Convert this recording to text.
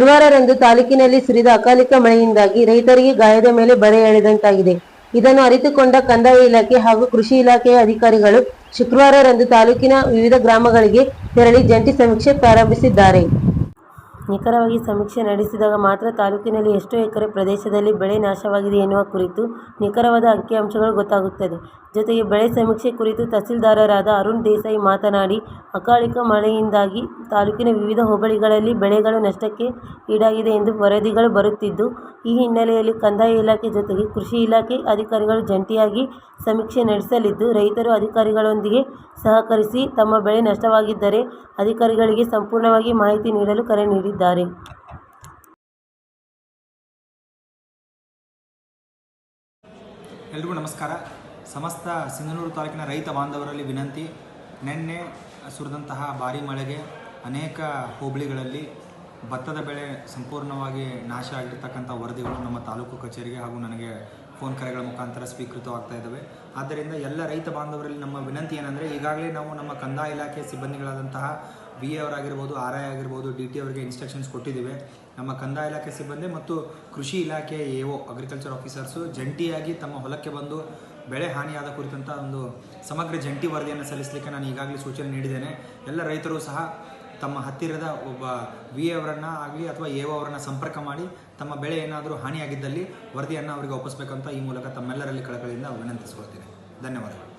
ಗುರುವಾರರಂದು ತಾಲೂಕಿನಲ್ಲಿ ಸುರಿದ ಅಕಾಲಿಕ ಮಳೆಯಿಂದಾಗಿ ರೈತರಿಗೆ ಗಾಯದ ಮೇಲೆ ಬರೆ ಎಳೆದಂತಾಗಿದೆ. ಇದನ್ನು ಅರಿತುಕೊಂಡ ಕಂದಾಯ ಇಲಾಖೆ ಹಾಗೂ ಕೃಷಿ ಇಲಾಖೆಯ ಅಧಿಕಾರಿಗಳು ಶುಕ್ರವಾರರಂದು ತಾಲೂಕಿನ ವಿವಿಧ ಗ್ರಾಮಗಳಿಗೆ ತೆರಳಿ ಜಂಟಿ ಸಮೀಕ್ಷೆ ಪ್ರಾರಂಭಿಸಿದ್ದಾರೆ. ನಿಖರವಾಗಿ ಸಮೀಕ್ಷೆ ನಡೆಸಿದಾಗ ಮಾತ್ರ ತಾಲೂಕಿನಲ್ಲಿ ಎಷ್ಟು ಎಕರೆ ಪ್ರದೇಶದಲ್ಲಿ ಬೆಳೆ ನಾಶವಾಗಿದೆ ಎನ್ನುವ ಕುರಿತು ನಿಖರವಾದ ಅಂಕಿಅಂಶಗಳು ಗೊತ್ತಾಗುತ್ತದೆ. ಜೊತೆಗೆ ಬೆಳೆ ಸಮೀಕ್ಷೆ ಕುರಿತು ತಹಸೀಲ್ದಾರರಾದ ಅರುಣ್ ದೇಸಾಯಿ ಮಾತನಾಡಿ, ಅಕಾಲಿಕ ಮಳೆಯಿಂದಾಗಿ ತಾಲೂಕಿನ ವಿವಿಧ ಹೋಬಳಿಗಳಲ್ಲಿ ಬೆಳೆಗಳು ನಷ್ಟಕ್ಕೆ ಈಡಾಗಿದೆ ಎಂದು ವರದಿಗಳು ಬರುತ್ತಿದ್ದು, ಈ ಹಿನ್ನೆಲೆಯಲ್ಲಿ ಕಂದಾಯ ಇಲಾಖೆ ಜೊತೆಗೆ ಕೃಷಿ ಇಲಾಖೆ ಅಧಿಕಾರಿಗಳು ಜಂಟಿಯಾಗಿ ಸಮೀಕ್ಷೆ ನಡೆಸಲಿದ್ದು, ರೈತರು ಅಧಿಕಾರಿಗಳೊಂದಿಗೆ ಸಹಕರಿಸಿ ತಮ್ಮ ಬೆಳೆ ನಷ್ಟವಾಗಿದ್ದರೆ ಅಧಿಕಾರಿಗಳಿಗೆ ಸಂಪೂರ್ಣವಾಗಿ ಮಾಹಿತಿ ನೀಡಲು ಕರೆ ನೀಡಿದ್ದಾರೆ. ಎಲ್ರಿಗೂ ನಮಸ್ಕಾರ. ಸಮಸ್ತ ಸಿಂಗನೂರು ತಾಲೂಕಿನ ರೈತ ಬಾಂಧವರಲ್ಲಿ ವಿನಂತಿ, ನಿನ್ನೆ ಸುರಿದಂತಹ ಭಾರಿ ಮಳೆಗೆ ಅನೇಕ ಹೋಬಳಿಗಳಲ್ಲಿ ಭತ್ತದ ಬೆಳೆ ಸಂಪೂರ್ಣವಾಗಿ ನಾಶ ಆಗಿರ್ತಕ್ಕಂಥ ವರದಿಗಳು ನಮ್ಮ ತಾಲೂಕು ಕಚೇರಿಗೆ ಹಾಗೂ ನನಗೆ ಫೋನ್ ಕರೆಗಳ ಮುಖಾಂತರ ಸ್ವೀಕೃತವಾಗ್ತಾ ಇದ್ದಾವೆ. ಆದ್ದರಿಂದ ಎಲ್ಲ ರೈತ ಬಾಂಧವರಲ್ಲಿ ನಮ್ಮ ವಿನಂತಿ ಏನಂದರೆ, ಈಗಾಗಲೇ ನಾವು ನಮ್ಮ ಕಂದಾಯ ಇಲಾಖೆ ಸಿಬ್ಬಂದಿಗಳಾದಂತಹ ಬಿ ಎ ಅವರಾಗಿರ್ಬೋದು, ಆರ್ ಐ ಆಗಿರ್ಬೋದು, ಡಿ ಟಿ ಅವರಿಗೆ ಇನ್ಸ್ಟ್ರಕ್ಷನ್ಸ್ ಕೊಟ್ಟಿದ್ದೀವಿ. ನಮ್ಮ ಕಂದಾಯ ಇಲಾಖೆ ಸಿಬ್ಬಂದಿ ಮತ್ತು ಕೃಷಿ ಇಲಾಖೆ ಎ ಒ ಅಗ್ರಿಕಲ್ಚರ್ ಆಫೀಸರ್ಸು ಜಂಟಿಯಾಗಿ ತಮ್ಮ ಹೊಲಕ್ಕೆ ಬಂದು ಬೆಳೆ ಹಾನಿಯಾದ ಕುರಿತಂಥ ಒಂದು ಸಮಗ್ರ ಜಂಟಿ ವರದಿಯನ್ನು ಸಲ್ಲಿಸಲಿಕ್ಕೆ ನಾನು ಈಗಾಗಲೇ ಸೂಚನೆ ನೀಡಿದ್ದೇನೆ. ಎಲ್ಲ ರೈತರು ಸಹ ತಮ್ಮ ಹತ್ತಿರದ ಒಬ್ಬ ವಿ ಎ ಅವರನ್ನು ಆಗಲಿ ಅಥವಾ ಎ ಒ ಅವರನ್ನು ಸಂಪರ್ಕ ಮಾಡಿ ತಮ್ಮ ಬೆಳೆ ಏನಾದರೂ ಹಾನಿಯಾಗಿದ್ದಲ್ಲಿ ವರದಿಯನ್ನು ಅವರಿಗೆ ಒಪ್ಪಿಸಬೇಕಂತ ಈ ಮೂಲಕ ತಮ್ಮೆಲ್ಲರಲ್ಲಿ ಕಳಕಳಿಯಿಂದ ವಿನಂತಿಸ್ಕೊಳ್ತೀನಿ. ಧನ್ಯವಾದಗಳು.